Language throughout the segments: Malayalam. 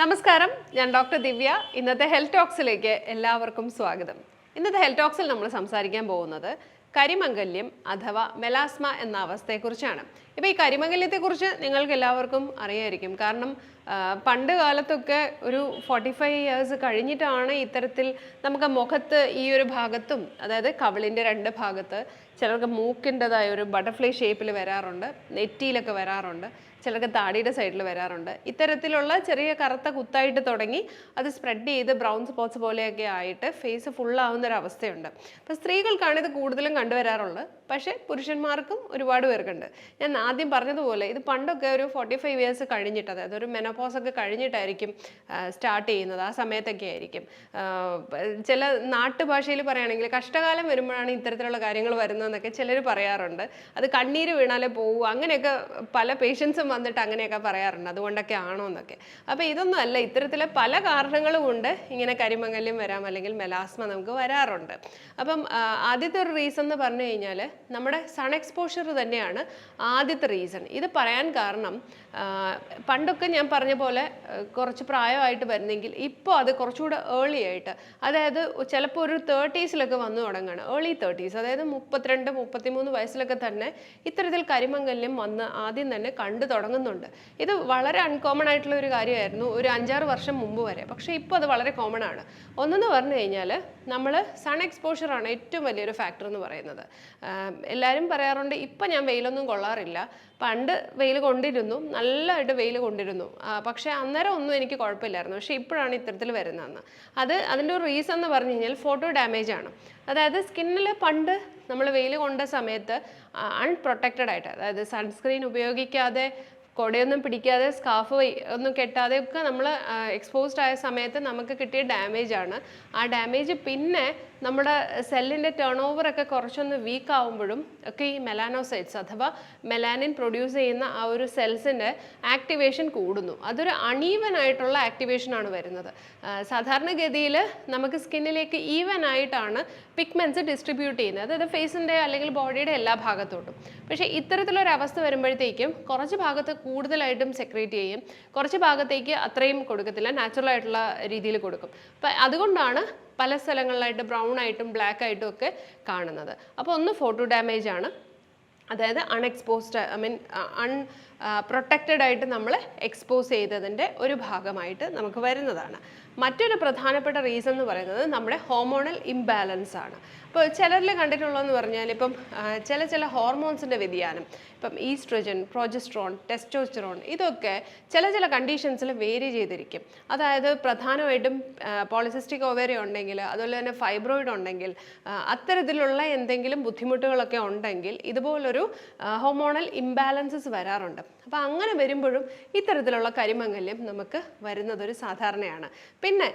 നമസ്കാരം. ഞാൻ ഡോക്ടർ ദിവ്യ. ഇന്നത്തെ ഹെൽത്ത് ടോക്സിലേക്ക് എല്ലാവർക്കും സ്വാഗതം. ഇന്നത്തെ ഹെൽത്ത് ടോക്സിൽ നമ്മൾ സംസാരിക്കാൻ പോകുന്നത് കരിമംഗല്യം അഥവാ മെലാസ്മ എന്ന അവസ്ഥയെക്കുറിച്ചാണ്. ഇപ്പോൾ ഈ കരിമംഗല്യത്തെക്കുറിച്ച് നിങ്ങൾക്ക് എല്ലാവർക്കും അറിയായിരിക്കും. കാരണം പണ്ട് കാലത്തൊക്കെ ഒരു ഫോർട്ടി ഫൈവ് ഇയേഴ്സ് കഴിഞ്ഞിട്ടാണ് ഇത്തരത്തിൽ നമുക്ക് മുഖത്ത് ഈ ഒരു ഭാഗത്തും അതായത് കവിളിന്റെ രണ്ട് ഭാഗത്ത് ചിലർക്ക് മൂക്കിന്റെതായ ഒരു ബട്ടർഫ്ലൈ ഷേപ്പിൽ വരാറുണ്ട് നെറ്റിയിലൊക്കെ വരാറുണ്ട്. ചിലർക്ക് താടിയുടെ സൈഡിൽ വരാറുണ്ട്. ഇത്തരത്തിലുള്ള ചെറിയ കറുത്ത കുത്തായിട്ട് തുടങ്ങി അത് സ്പ്രെഡ് ചെയ്ത് ബ്രൗൺ സ്പോട്ട്സ് പോലെയൊക്കെ ആയിട്ട് ഫേസ് ഫുള്ളാവുന്ന ഒരു അവസ്ഥയുണ്ട് അപ്പോൾ സ്ത്രീകൾക്കാണ് ഇത് കൂടുതലും കണ്ടുവരാറുള്ളത്. പക്ഷേ പുരുഷന്മാർക്കും ഒരുപാട് പേർക്കുണ്ട്. ഞാൻ ആദ്യം പറഞ്ഞതുപോലെ ഇത് പണ്ടൊക്കെ ഒരു ഫോർട്ടി ഫൈവ് ഇയേഴ്സ് കഴിഞ്ഞിട്ട് അതായത് ഒരു മെനോപോസ് ഒക്കെ കഴിഞ്ഞിട്ടായിരിക്കും സ്റ്റാർട്ട് ചെയ്യുന്നത്. ആ സമയത്തൊക്കെ ആയിരിക്കും. ചില നാട്ടുഭാഷയിൽ പറയുകയാണെങ്കിൽ കഷ്ടകാലം വരുമ്പോഴാണ് ഇത്തരത്തിലുള്ള കാര്യങ്ങൾ വരുന്നതെന്നൊക്കെ ചിലർ പറയാറുണ്ട്. അത് കണ്ണീര് വീണാലേ പോകൂ അങ്ങനെയൊക്കെ പല പേഷ്യൻസും വന്നിട്ട് അങ്ങനെയൊക്കെ പറയാറുണ്ട്. അതുകൊണ്ടൊക്കെ ആണോ എന്നൊക്കെ. അപ്പോൾ ഇതൊന്നും അല്ല. ഇത്തരത്തിലെ പല കാരണങ്ങളും ഉണ്ട്. ഇങ്ങനെ കരിമങ്ങല്യം വരാം അല്ലെങ്കിൽ മെലാസ്മ നമുക്ക് വരാറുണ്ട്. അപ്പം ആദ്യത്തെ ഒരു റീസൺ എന്ന് പറഞ്ഞു കഴിഞ്ഞാൽ നമ്മുടെ സൺ എക്സ്പോഷർ തന്നെയാണ് ആദ്യത്തെ റീസൺ ഇത് പറയാൻ കാരണം പണ്ടൊക്കെ ഞാൻ പറഞ്ഞ പോലെ കുറച്ച് പ്രായമായിട്ട് വരുന്നെങ്കിൽ ഇപ്പോൾ അത് കുറച്ചുകൂടെ ഏർലി ആയിട്ട് അതായത് ചിലപ്പോൾ ഒരു തേർട്ടീസിലൊക്കെ വന്നു തുടങ്ങുകയാണ് ഏർലി തേർട്ടീസ് അതായത് മുപ്പത്തിരണ്ട് മുപ്പത്തിമൂന്ന് വയസ്സിലൊക്കെ തന്നെ ഇത്തരത്തിൽ കരിമംഗല്യം വന്ന് ആദ്യം തന്നെ കണ്ടു തുടങ്ങുന്നുണ്ട്. ഇത് വളരെ അൺകോമൺ ആയിട്ടുള്ള ഒരു കാര്യമായിരുന്നു ഒരു അഞ്ചാറ് വർഷം മുമ്പ് വരെ പക്ഷേ ഇപ്പോൾ അത് വളരെ കോമൺ ആണ്. ഒന്നെന്ന് പറഞ്ഞു കഴിഞ്ഞാൽ നമ്മൾ സൺ എക്സ്പോഷർ ആണ് ഏറ്റവും വലിയൊരു ഫാക്ടർ എന്ന് പറയുന്നത്. എല്ലാവരും പറയാറുണ്ട് ഇപ്പം ഞാൻ വെയിലൊന്നും കൊള്ളാറില്ല പണ്ട് വെയിൽ കൊണ്ടിരുന്നു നല്ലതായിട്ട് വെയിൽ കൊണ്ടിരുന്നു. പക്ഷേ അന്നേരം ഒന്നും എനിക്ക് കുഴപ്പമില്ലായിരുന്നു. പക്ഷേ ഇപ്പോഴാണ് ഇത്തരത്തിൽ വരുന്നതെന്ന്. അത് അതിന്റെ ഒരു റീസൺ എന്ന് പറഞ്ഞു കഴിഞ്ഞാൽ ഫോട്ടോ ഡാമേജ് ആണ്. അതായത് സ്കിന്നിൽ പണ്ട് നമ്മൾ വെയിൽ കൊണ്ട സമയത്ത് അൺപ്രൊട്ടക്റ്റഡ് ആയിട്ട് അതായത് സൺസ്ക്രീൻ ഉപയോഗിക്കാതെ കൊടയൊന്നും പിടിക്കാതെ സ്കാർഫ് ഒന്നും കെട്ടാതെ ഒക്കെ നമ്മൾ എക്സ്പോസ്ഡ് ആയ സമയത്ത് നമുക്ക് കിട്ടിയ ഡാമേജ് ആണ്. ആ ഡാമേജ് പിന്നെ നമ്മുടെ സെല്ലിന്റെ ടേൺ ഓവറൊക്കെ കുറച്ചൊന്ന് വീക്ക് ആവുമ്പോഴും ഒക്കെ ഈ മെലാനോസൈറ്റ്സ് അഥവാ മെലാനിൻ പ്രൊഡ്യൂസ് ചെയ്യുന്ന ആ ഒരു സെൽസിന്റെ ആക്ടിവേഷൻ കൂടുന്നു. അതൊരു അണീവൻ ആയിട്ടുള്ള ആക്ടിവേഷനാണ് വരുന്നത്. സാധാരണഗതിയിൽ നമുക്ക് സ്കിന്നിലേക്ക് ഈവൻ ആയിട്ടാണ് പിഗ്മെന്റ്സ് ഡിസ്ട്രിബ്യൂട്ട് ചെയ്യുന്നത്. അതായത് ഫേസിന്റെ അല്ലെങ്കിൽ ബോഡിയുടെ എല്ലാ ഭാഗത്തോട്ടും. പക്ഷേ ഇത്തരത്തിലൊരു അവസ്ഥ വരുമ്പോഴത്തേക്കും കുറച്ച് ഭാഗത്ത് കൂടുതലായിട്ടും സെക്രേറ്റ് ചെയ്യും. കുറച്ച് ഭാഗത്തേക്ക് അത്രയും കൊടുക്കത്തില്ല. നാച്ചുറൽ ആയിട്ടുള്ള രീതിയിൽ കൊടുക്കും. അപ്പം അതുകൊണ്ടാണ് പല സ്ഥലങ്ങളിലായിട്ട് ബ്രൗൺ ആയിട്ടും ബ്ലാക്ക് ആയിട്ടും ഒക്കെ കാണുന്നത്. അപ്പോൾ ഒന്ന് ഫോട്ടോ ഡാമേജ് ആണ്. അതായത് unexposed I mean unprotected ആയിട്ട് നമ്മൾ എക്സ്പോസ് ചെയ്തതിന്റെ ഒരു ഭാഗമായിട്ട് നമുക്ക് വരുന്നതാണ്. മറ്റൊരു പ്രധാനപ്പെട്ട റീസൺ എന്ന് പറയുന്നത് നമ്മുടെ ഹോർമോണൽ ഇംബാലൻസ് ആണ്. ഇപ്പോൾ ചിലരിൽ കണ്ടിട്ടുള്ളതെന്ന് പറഞ്ഞാൽ ഇപ്പം ചില ചില ഹോർമോൺസിന്റെ വ്യതിയാനം ഇപ്പം ഈസ്ട്രജൻ പ്രോജസ്ട്രോൺ ടെസ്റ്റോസ്റ്ററോൺ ഇതൊക്കെ ചില ചില കണ്ടീഷൻസിൽ വേരി ചെയ്തിരിക്കും. അതായത് പ്രധാനമായിട്ടും പോളിസിസ്റ്റിക് ഓവേറി ഉണ്ടെങ്കിൽ അതുപോലെ തന്നെ ഫൈബ്രോയിഡ് ഉണ്ടെങ്കിൽ അത്തരത്തിലുള്ള എന്തെങ്കിലും ബുദ്ധിമുട്ടുകളൊക്കെ ഉണ്ടെങ്കിൽ ഇതുപോലൊരു ഹോർമോണൽ ഇംബാലൻസസ് വരാറുണ്ട്. അപ്പോൾ അങ്ങനെ വരുമ്പോഴും ഇത്തരത്തിലുള്ള കരിമംഗല്യം നമുക്ക് വരുന്നതൊരു സാധാരണയാണ്. പിന്നെ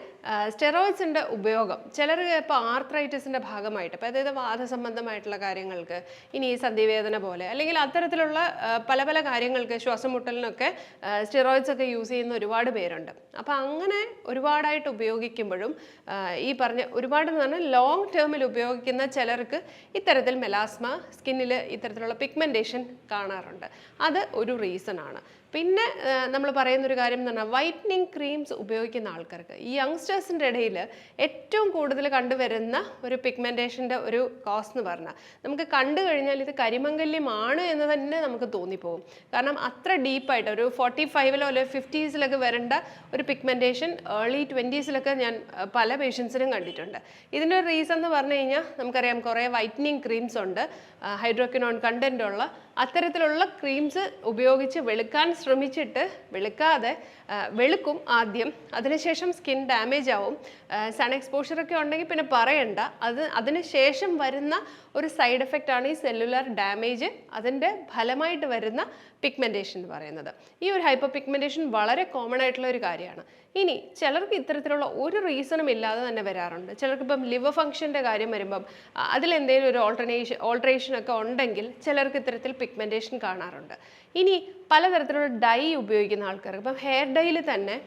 സ്റ്റെറോയിഡ്സിന്റെ ഉപയോഗം. ചിലർ ഇപ്പോൾ ആർത്രൈറ്റിസിന്റെ ഭാഗമായിട്ട് ഇപ്പോൾ അതായത് വാദസംബന്ധമായിട്ടുള്ള കാര്യങ്ങൾക്ക് ഇനി ഈ സന്ധിവേദന പോലെ അല്ലെങ്കിൽ അത്തരത്തിലുള്ള പല പല കാര്യങ്ങൾക്ക് ശ്വാസമുട്ടലിനൊക്കെ സ്റ്റെറോയിഡ്സ് ഒക്കെ യൂസ് ചെയ്യുന്ന ഒരുപാട് പേരുണ്ട്. അപ്പോൾ അങ്ങനെ ഒരുപാടായിട്ട് ഉപയോഗിക്കുമ്പോഴും ഈ പറഞ്ഞ ഒരുപാട് എന്ന് പറഞ്ഞാൽ ലോങ് ടേമിൽ ഉപയോഗിക്കുന്ന ചിലർക്ക് ഇത്തരത്തിൽ മെലാസ്മ സ്കിന്നിൽ ഇത്തരത്തിലുള്ള പിഗ്മെന്റേഷൻ കാണാറുണ്ട്. അത് ഒരു റീസൺ ആണ്. പിന്നെ നമ്മൾ പറയുന്നൊരു കാര്യം എന്ന് പറഞ്ഞാൽ വൈറ്റനിങ് ക്രീംസ് ഉപയോഗിക്കുന്ന ആൾക്കാർക്ക് ഈ യങ്സ്റ്റേഴ്സിന്റെ ഇടയിൽ ഏറ്റവും കൂടുതൽ കണ്ടുവരുന്ന ഒരു പിഗ്മെന്റേഷന്റെ ഒരു കോസ് എന്ന് പറഞ്ഞാൽ നമുക്ക് കണ്ടു കഴിഞ്ഞാൽ ഇത് കരിമംഗല്യമാണ് എന്ന് തന്നെ നമുക്ക് തോന്നിപ്പോകും കാരണം അത്ര ഡീപ്പായിട്ട് ഒരു ഫോർട്ടി ഫൈവിലോ അല്ലെങ്കിൽ ഫിഫ്റ്റീസിലൊക്കെ വരേണ്ട ഒരു പിഗ്മെന്റേഷൻ ഏർലി ട്വന്റീസിലൊക്കെ ഞാൻ പല പേഷ്യൻസിനും കണ്ടിട്ടുണ്ട്. ഇതിന്റെ ഒരു റീസൺ എന്ന് പറഞ്ഞു കഴിഞ്ഞാൽ നമുക്കറിയാം കുറേ വൈറ്റനിങ് ക്രീംസ് ഉണ്ട് ഹൈഡ്രോക്കിനോൺ കണ്ടന്റ് ഉള്ള അത്തരത്തിലുള്ള ക്രീംസ് ഉപയോഗിച്ച് വെളുക്കാൻ ശ്രമിച്ചിട്ട് വെളുക്കാതെ വെളുക്കും ആദ്യം. അതിനുശേഷം സ്കിൻ ഡാമേജ് ആവും. സൺ എക്സ്പോഷർ ഒക്കെ ഉണ്ടെങ്കിൽ പിന്നെ പറയണ്ട. അത് അതിനുശേഷം വരുന്ന ഒരു സൈഡ് എഫക്റ്റ് ആണ് ഈ സെല്ലുലാർ ഡാമേജ് അതിന്റെ ഫലമായിട്ട് വരുന്ന പിഗ്മെന്റേഷൻ എന്ന് പറയുന്നത്. ഈ ഒരു ഹൈപ്പർ പിഗ്മെന്റേഷൻ വളരെ കോമൺ ആയിട്ടുള്ള ഒരു കാര്യമാണ്. ഇനി ചിലർക്ക് ഇത്തരത്തിലുള്ള ഒരു റീസണും ഇല്ലാതെ തന്നെ വരാറുണ്ട്. ചിലർക്ക് ഇപ്പം ലിവർ ഫംഗ്ഷന്റെ കാര്യം വരുമ്പം അതിലെന്തെങ്കിലും ഒരു ഓൾട്ടർനേഷൻ ഓൾട്ടറേഷൻ ഒക്കെ ഉണ്ടെങ്കിൽ ചിലർക്ക് ഇത്തരത്തിൽ പിഗ്മെന്റേഷൻ കാണാറുണ്ട്. ഇനി പലതരത്തിലുള്ള ഡൈ ഉപയോഗിക്കുന്ന ആൾക്കാർക്ക് ഇപ്പം ഹെയർ ഡൈയിൽ തന്നെ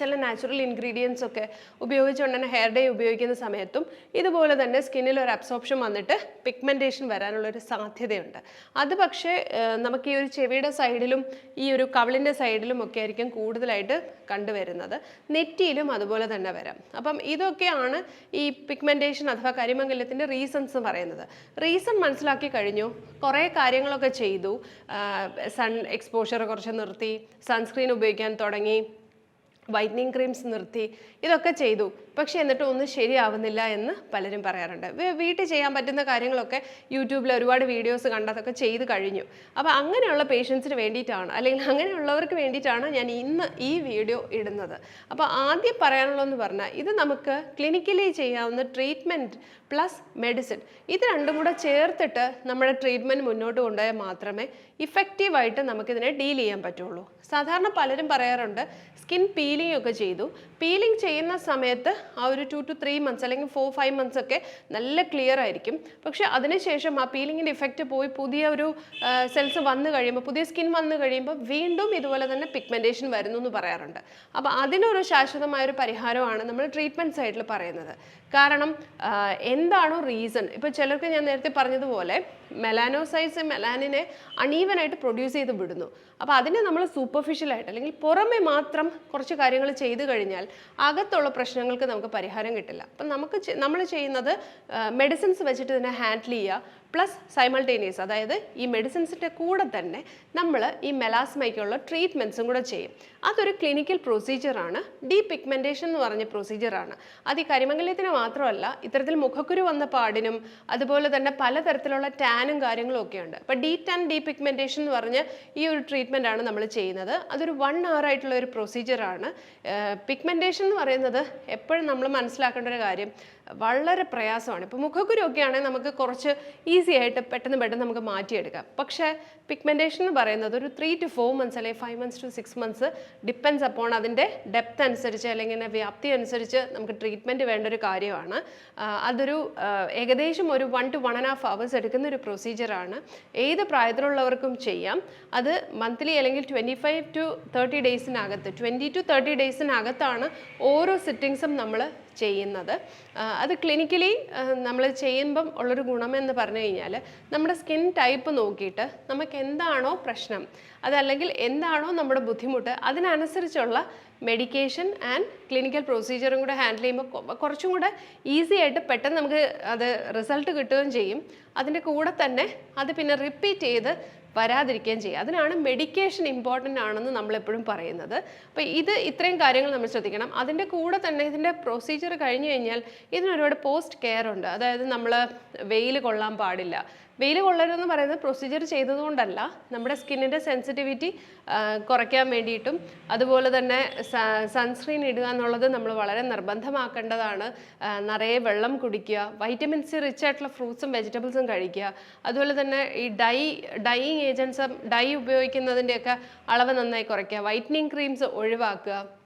ചില നാച്ചുറൽ ഇൻഗ്രീഡിയൻസ് ഒക്കെ ഉപയോഗിച്ചുകൊണ്ട് തന്നെ ഹെയർ ഡേ ഉപയോഗിക്കുന്ന സമയത്തും ഇതുപോലെ തന്നെ സ്കിന്നിൽ ഒരു അബ്സോപ്ഷൻ വന്നിട്ട് പിഗ്മെന്റേഷൻ വരാനുള്ള ഒരു സാധ്യതയുണ്ട്. അത് പക്ഷേ നമുക്ക് ഈ ഒരു ചെവിയുടെ സൈഡിലും ഈ ഒരു കവിളിന്റെ സൈഡിലും ഒക്കെ ആയിരിക്കും കൂടുതലായിട്ട് കണ്ടുവരുന്നത്. നെറ്റിയിലും അതുപോലെ തന്നെ വരാം. അപ്പം ഇതൊക്കെയാണ് ഈ പിഗ്മെന്റേഷൻ അഥവാ കരിമംഗല്യത്തിന്റെ റീസൺസ് പറയുന്നത്. റീസൺ മനസ്സിലാക്കി കഴിഞ്ഞു. കുറേ കാര്യങ്ങളൊക്കെ ചെയ്തു. സൺ എക്സ്പോഷർ കുറച്ച് നിർത്തി സൺസ്ക്രീൻ ഉപയോഗിക്കാൻ തുടങ്ങി. വൈറ്റനിങ് ക്രീംസ് നിർത്തി ഇതൊക്കെ ചെയ്തു. പക്ഷേ എന്നിട്ട് ഒന്നും ശരിയാവുന്നില്ല എന്ന് പലരും പറയാറുണ്ട്. വീട്ടിൽ ചെയ്യാൻ പറ്റുന്ന കാര്യങ്ങളൊക്കെ യൂട്യൂബിൽ ഒരുപാട് വീഡിയോസ് കണ്ടതൊക്കെ ചെയ്ത് കഴിഞ്ഞു. അപ്പോൾ അങ്ങനെയുള്ള പേഷ്യൻസിന് വേണ്ടിയിട്ടാണ് അല്ലെങ്കിൽ അങ്ങനെയുള്ളവർക്ക് വേണ്ടിയിട്ടാണ് ഞാൻ ഇന്ന് ഈ വീഡിയോ ഇടുന്നത്. അപ്പോൾ ആദ്യം പറയാനുള്ളതെന്ന് പറഞ്ഞാൽ ഇത് നമുക്ക് ക്ലിനിക്കലി ചെയ്യാവുന്ന ട്രീറ്റ്മെന്റ് പ്ലസ് മെഡിസിൻ ഇത് രണ്ടും കൂടെ ചേർത്തിട്ട് നമ്മുടെ ട്രീറ്റ്മെന്റ് മുന്നോട്ട് കൊണ്ടുപോയാൽ മാത്രമേ ഇഫക്റ്റീവായിട്ട് നമുക്കിതിനെ ഡീൽ ചെയ്യാൻ പറ്റുള്ളൂ. സാധാരണ പലരും പറയാറുണ്ട് സ്കിൻ പീലിംഗ് ഒക്കെ ചെയ്തു. പീലിംഗ് ചെയ്യുന്ന സമയത്ത് ആ ഒരു ടു ടു ത്രീ മന്ത്സ് അല്ലെങ്കിൽ ഫോർ ഫൈവ് മന്ത്സ് ഒക്കെ നല്ല ക്ലിയർ ആയിരിക്കും. പക്ഷെ അതിനുശേഷം ആ പീലിങ്ങിന്റെ ഇഫക്റ്റ് പോയി പുതിയ ഒരു സെൽസ് വന്നു കഴിയുമ്പോൾ പുതിയ സ്കിൻ വന്നു കഴിയുമ്പോൾ വീണ്ടും ഇതുപോലെ തന്നെ പിഗ്മെന്റേഷൻ വരുന്നു എന്ന് പറയാറുണ്ട്. അപ്പോൾ അതിനൊരു ശാശ്വതമായ ഒരു പരിഹാരമാണ് നമ്മൾ ട്രീറ്റ്മെന്റ് സൈഡിൽ പറയുന്നത്. കാരണം എന്താണോ റീസൺ ഇപ്പോൾ ചിലർക്ക് ഞാൻ നേരത്തെ പറഞ്ഞതുപോലെ മെലാനോസൈസ് മെലാനിനെ അണീവനായിട്ട് പ്രൊഡ്യൂസ് ചെയ്ത് വിടുന്നു. അപ്പോൾ അതിനെ നമ്മൾ സൂപ്പർഫിഷ്യലായിട്ട് അല്ലെങ്കിൽ പുറമെ മാത്രം കുറച്ച് കാര്യങ്ങൾ ചെയ്തു കഴിഞ്ഞാൽ അകത്തുള്ള പ്രശ്നങ്ങൾക്ക് നമുക്ക് പരിഹാരം കിട്ടില്ല. അപ്പം നമുക്ക് നമ്മൾ ചെയ്യുന്നത് മെഡിസിൻസ് വെച്ചിട്ട് ഇതിനെ ഹാൻഡിൽ ചെയ്യുക. പ്ലസ് സൈമൾട്ടേനിയസ് അതായത് ഈ മെഡിസിൻസിന്റെ കൂടെ തന്നെ നമ്മൾ ഈ മെലാസ്മയ്ക്കുള്ള ട്രീറ്റ്മെന്റ്സും കൂടെ ചെയ്യും. അതൊരു ക്ലിനിക്കൽ പ്രൊസീജിയറാണ്. ഡീ പിഗ്മെന്റേഷൻ എന്ന് പറഞ്ഞ പ്രൊസീജിയറാണ്. അത് ഈ കരിമംഗല്യത്തിന് മാത്രമല്ല ഇത്തരത്തിൽ മുഖക്കുരു വന്ന പാടിനും അതുപോലെ തന്നെ പലതരത്തിലുള്ള ടാനും കാര്യങ്ങളും ഒക്കെ ഉണ്ട്. അപ്പോൾ ഡീ ടാൻ ഡീ പിഗ്മെന്റേഷൻ എന്ന് പറഞ്ഞ് ഈ ഒരു ട്രീറ്റ്മെന്റ് ആണ് നമ്മൾ ചെയ്യുന്നത്. അതൊരു വൺ അവർ ആയിട്ടുള്ള ഒരു പ്രൊസീജിയറാണ്. പിഗ്മെന്റേഷൻ എന്ന് പറയുന്നത് എപ്പോഴും നമ്മൾ മനസ്സിലാക്കേണ്ട ഒരു കാര്യം. വളരെ പ്രയാസമാണ്. ഇപ്പോൾ മുഖക്കുരു ഒക്കെ ആണെങ്കിൽ നമുക്ക് കുറച്ച് ഈസി ആയിട്ട് പെട്ടെന്ന് പെട്ടെന്ന് നമുക്ക് മാറ്റിയെടുക്കാം. പക്ഷേ പിഗ്മെന്റേഷൻ എന്ന് പറയുന്നത് ഒരു ത്രീ ടു ഫോർ മന്ത്സ് അല്ലെങ്കിൽ five months to six months depends അപ്പോൾ അതിന്റെ ഡെപ്ത് അനുസരിച്ച് അല്ലെങ്കിൽ വ്യാപ്തി അനുസരിച്ച് നമുക്ക് ട്രീറ്റ്മെന്റ് വേണ്ട ഒരു കാര്യമാണ് അതൊരു ഏകദേശം ഒരു one to one and half hours എടുക്കുന്ന ഒരു പ്രൊസീജിയറാണ് ഏത് പ്രായത്തിലുള്ളവർക്കും ചെയ്യാം. അത് മന്ത്ലി അല്ലെങ്കിൽ ട്വന്റി ഫൈവ് ടു തേർട്ടി ഡേയ്സിനകത്ത് ട്വന്റി ടു തേർട്ടി ഡേയ്സിനകത്താണ് ഓരോ സിറ്റിങ്സും നമ്മൾ ചെയ്യുന്നത്. അത് ക്ലിനിക്കലി നമ്മൾ ചെയ്യുമ്പം ഉള്ളൊരു ഗുണമെന്ന് പറഞ്ഞു കഴിഞ്ഞാൽ നമ്മുടെ സ്കിൻ ടൈപ്പ് നോക്കിയിട്ട് നമുക്ക് എന്താണോ പ്രശ്നം അതല്ലെങ്കിൽ എന്താണോ നമ്മുടെ ബുദ്ധിമുട്ട് അതിനനുസരിച്ചുള്ള മെഡിക്കേഷൻ ആൻഡ് ക്ലിനിക്കൽ പ്രൊസീജിയറും കൂടെ ഹാൻഡിൽ ചെയ്യുമ്പോൾ കുറച്ചും കൂടെ ഈസി ആയിട്ട് പെട്ടെന്ന് നമുക്ക് അത് റിസൾട്ട് കിട്ടുകയും ചെയ്യും. അതിന്റെ കൂടെ തന്നെ അത് പിന്നെ റിപ്പീറ്റ് ചെയ്ത് വരാതിരിക്കുകയും ചെയ്യും. അതിനാണ് മെഡിക്കേഷൻ ഇമ്പോർട്ടന്റ് ആണെന്ന് നമ്മളെപ്പോഴും പറയുന്നത്. അപ്പോൾ ഇത് ഇത്രയും കാര്യങ്ങൾ നമ്മൾ ശ്രദ്ധിക്കണം. അതിന്റെ കൂടെ തന്നെ ഇതിന്റെ പ്രൊസീജിയർ കഴിഞ്ഞു കഴിഞ്ഞാൽ ഇതിനൊരുപാട് പോസ്റ്റ് കെയർ ഉണ്ട്. അതായത് നമ്മൾ വെയിൽ കൊള്ളാൻ പാടില്ല. വെയിൽ കൊള്ളരുതെന്ന് പറയുന്നത് പ്രൊസീജിയർ ചെയ്തതുകൊണ്ടല്ല. നമ്മുടെ സ്കിന്നിന്റെ സെൻസിറ്റിവിറ്റി കുറയ്ക്കാൻ വേണ്ടിയിട്ടും. അതുപോലെ തന്നെ സൺസ്ക്രീൻ ഇടുക എന്നുള്ളത് നമ്മൾ വളരെ നിർബന്ധമാക്കേണ്ടതാണ്. നിറയെ വെള്ളം കുടിക്കുക വൈറ്റമിൻ സി റിച്ച് ആയിട്ടുള്ള ഫ്രൂട്ട്സും വെജിറ്റബിൾസും കഴിക്കുക. അതുപോലെ തന്നെ ഈ ഡൈ ഡൈയിങ് ഏജൻസും ഡൈ ഉപയോഗിക്കുന്നതിന്റെയൊക്കെ അളവ് നന്നായി കുറയ്ക്കുക. വൈറ്റനിങ് ക്രീംസ് ഒഴിവാക്കുക.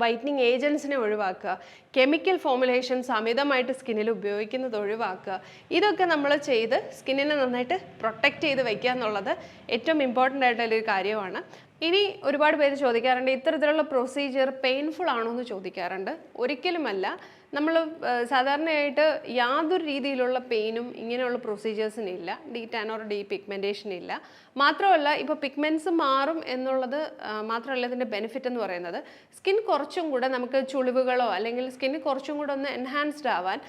വൈറ്റനിങ് ഏജൻസിനെ ഒഴിവാക്കുക കെമിക്കൽ ഫോമുലേഷൻസ് അമിതമായിട്ട് സ്കിന്നിൽ ഉപയോഗിക്കുന്നത് ഒഴിവാക്കുക. ഇതൊക്കെ നമ്മൾ ചെയ്ത് സ്കിന്നിനെ നന്നായിട്ട് പ്രൊട്ടക്റ്റ് ചെയ്ത് വയ്ക്കുക എന്നുള്ളത് ഏറ്റവും ഇമ്പോർട്ടന്റ് ആയിട്ടുള്ളൊരു കാര്യമാണ്. ഇനി ഒരുപാട് പേര് ചോദിക്കാറുണ്ട് ഇത്തരത്തിലുള്ള പ്രൊസീജിയർ പെയിൻഫുൾ ആണോ എന്ന് ചോദിക്കാറുണ്ട്. ഒരിക്കലുമല്ല. നമ്മൾ സാധാരണയായിട്ട് യാതൊരു രീതിയിലുള്ള പെയിനും ഇങ്ങനെയുള്ള പ്രൊസീജിയേഴ്സിന് ഇല്ല. De tan or de pigmentation ഇല്ല. മാത്രമല്ല ഇപ്പോൾ പിഗ്മെന്റ്സ് മാറും എന്നുള്ളത് മാത്രമല്ല ഇതിന്റെ ബെനിഫിറ്റ് എന്ന് പറയുന്നത് സ്കിൻ കുറച്ചും കൂടെ നമുക്ക് ചുളിവുകളോ അല്ലെങ്കിൽ സ്കിന്ന് കുറച്ചും കൂടെ ഒന്ന് എൻഹാൻസ്ഡ് ആവാൻ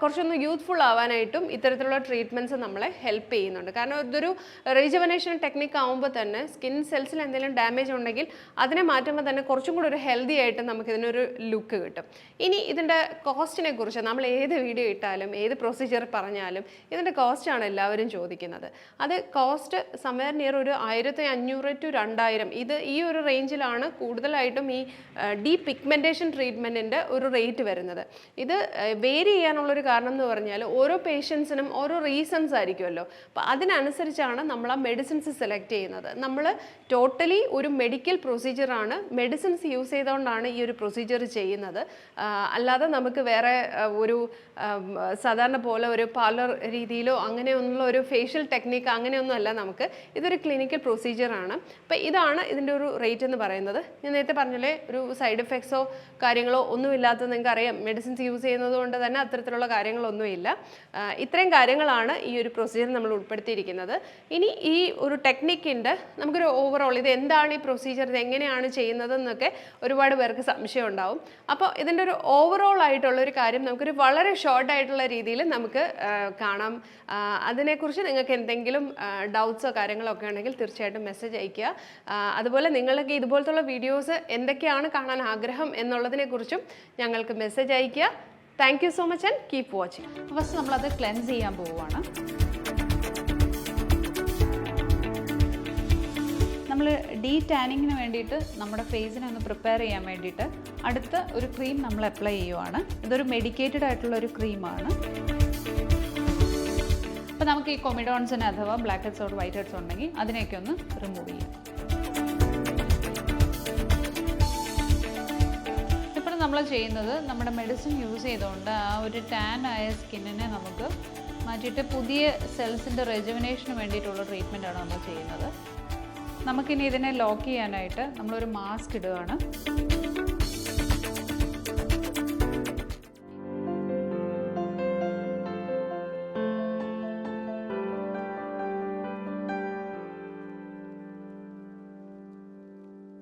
കുറച്ചൊന്ന് യൂത്ത്ഫുൾ ആവാനായിട്ടും ഇത്തരത്തിലുള്ള ട്രീറ്റ്മെന്റ്സ് നമ്മളെ ഹെൽപ്പ് ചെയ്യുന്നുണ്ട്. കാരണം ഇതൊരു റീജവനേഷൻ ടെക്നിക്ക് ആകുമ്പോൾ തന്നെ സ്കിൻ സെൽസിൽ എന്തെങ്കിലും ഡാമേജ് ഉണ്ടെങ്കിൽ അതിനെ മാറ്റുമ്പോൾ തന്നെ കുറച്ചും കൂടി ഒരു ഹെൽത്തി ആയിട്ട് നമുക്ക് ഇതിനൊരു ലുക്ക് കിട്ടും. ഇനി ഇതിന്റെ കോസ്റ്റിനെ കുറിച്ച് നമ്മൾ ഏത് വീഡിയോ ഇട്ടാലും ഏത് പ്രൊസീജിയർ പറഞ്ഞാലും ഇതിന്റെ കോസ്റ്റാണ് എല്ലാവരും ചോദിക്കുന്നത്. അത് കോസ്റ്റ് സമയർ നിയർ ഒരു ആയിരത്തി അഞ്ഞൂറ് ടു രണ്ടായിരം. ഇത് ഈ ഒരു റേഞ്ചിലാണ് കൂടുതലായിട്ടും ഈ ഡീ പിഗ്മെന്റേഷൻ ട്രീറ്റ്മെന്റിന്റെ ഒരു റേറ്റ് വരുന്നത്. ഇത് വേരി ചെയ്യാനുള്ളൊരു കാരണം എന്ന് പറഞ്ഞാൽ ഓരോ പേഷ്യൻസിനും ഓരോ റീസൺസ് ആയിരിക്കുമല്ലോ. അപ്പോൾ അതിനനുസരിച്ചാണ് നമ്മൾ ആ മെഡിസിൻസ് സെലക്ട് ചെയ്യുന്നത്. നമ്മൾ ടോട്ടലി ഒരു മെഡിക്കൽ പ്രൊസീജിയറാണ് മെഡിസിൻസ് യൂസ് ചെയ്തുകൊണ്ടാണ് ഈ ഒരു പ്രൊസീജിയർ ചെയ്യുന്നത്. അല്ലാതെ നമുക്ക് വേറെ ഒരു സാധാരണ പോലെ ഒരു പാർലർ രീതിയിലോ അങ്ങനെയൊന്നുള്ള ഒരു ഫേഷ്യൽ ടെക്നിക്ക് അങ്ങനെയൊന്നും അല്ല നമുക്ക്. ഇതൊരു ക്ലിനിക്കൽ പ്രൊസീജിയറാണ് അപ്പോൾ ഇതാണ് ഇതിന്റെ ഒരു റേറ്റ് എന്ന് പറയുന്നത്. ഞാൻ നേരത്തെ പറഞ്ഞല്ലേ ഒരു സൈഡ് എഫക്ട്സോ കാര്യങ്ങളോ ഒന്നുമില്ലാത്തത് നിങ്ങൾക്ക് അറിയാം മെഡിസിൻസ് യൂസ് ചെയ്യുന്നത് കൊണ്ട് തന്നെ അത്തരത്തിലുള്ള കാര്യങ്ങളൊന്നുമില്ല. ഇത്രയും കാര്യങ്ങളാണ് ഈ ഒരു പ്രൊസീജിയർ നമ്മൾ ഉൾപ്പെടുത്തിയിരിക്കുന്നത്. ഇനി ഈ ഒരു ടെക്നിക്കിന്റെ നമുക്കൊരു ഓവറോൾ ഇത് എന്താണ് ഈ പ്രൊസീജിയർ ഇത് എങ്ങനെയാണ് ചെയ്യുന്നതെന്നൊക്കെ ഒരുപാട് പേർക്ക് സംശയം ഉണ്ടാവും. അപ്പോൾ ഇതിന്റെ ഒരു ഓവറോൾ ആയിട്ടുള്ള ഒരു കാര്യം നമുക്കൊരു വളരെ ഷോർട്ട് ആയിട്ടുള്ള രീതിയിൽ നമുക്ക് കാണാം. അതിനെക്കുറിച്ച് നിങ്ങൾക്ക് എന്തെങ്കിലും ഡൗട്ട്സോ കാര്യങ്ങളോ ഒക്കെ ഉണ്ടെങ്കിൽ തീർച്ചയായിട്ടും മെസ്സേജ് അയയ്ക്കുക. അതുപോലെ നിങ്ങൾക്ക് ഇതുപോലത്തുള്ള വീഡിയോസ് എന്തൊക്കെയാണ് കാണാൻ ആഗ്രഹം എന്നുള്ളതിനെക്കുറിച്ചും ഞങ്ങൾക്ക് മെസ്സേജ് അയയ്ക്കുക. Thank you so much and keep watching first നമ്മളത് ക്ലെൻസ് ചെയ്യാൻ പോവുകയാണ്. നമ്മൾ ഡീ ടാനിങ്ങിന് വേണ്ടിയിട്ട് നമ്മുടെ ഫേസിനെ ഒന്ന് പ്രിപ്പയർ ചെയ്യാൻ വേണ്ടിയിട്ട് അടുത്ത ഒരു ക്രീം നമ്മൾ അപ്ലൈ ചെയ്യുവാണ്. ഇതൊരു മെഡിക്കേറ്റഡ് ആയിട്ടുള്ള ഒരു ക്രീമാണ് അപ്പോൾ നമുക്ക് ഈ കൊമിഡോൺസിന് അഥവാ blackheads or whiteheads ഉണ്ടെങ്കിൽ അതിനെയൊക്കെ ഒന്ന് റിമൂവ് ചെയ്യാം. നമ്മൾ ചെയ്യുന്നത് നമ്മുടെ മെഡിസിൻ യൂസ് ചെയ്തുകൊണ്ട് ആ ഒരു ടാൻ ആയ സ്കിന്നിനെ നമുക്ക് മാറ്റിയിട്ട് പുതിയ സെൽസിന്റെ റെജുവിനേഷന് വേണ്ടിയിട്ടുള്ള ട്രീറ്റ്മെന്റ് ആണ് നമ്മൾ ചെയ്യുന്നത്. നമുക്കിനി ഇതിനെ ലോക്ക് ചെയ്യാനായിട്ട് നമ്മളൊരു മാസ്ക് ഇടുകയാണ്.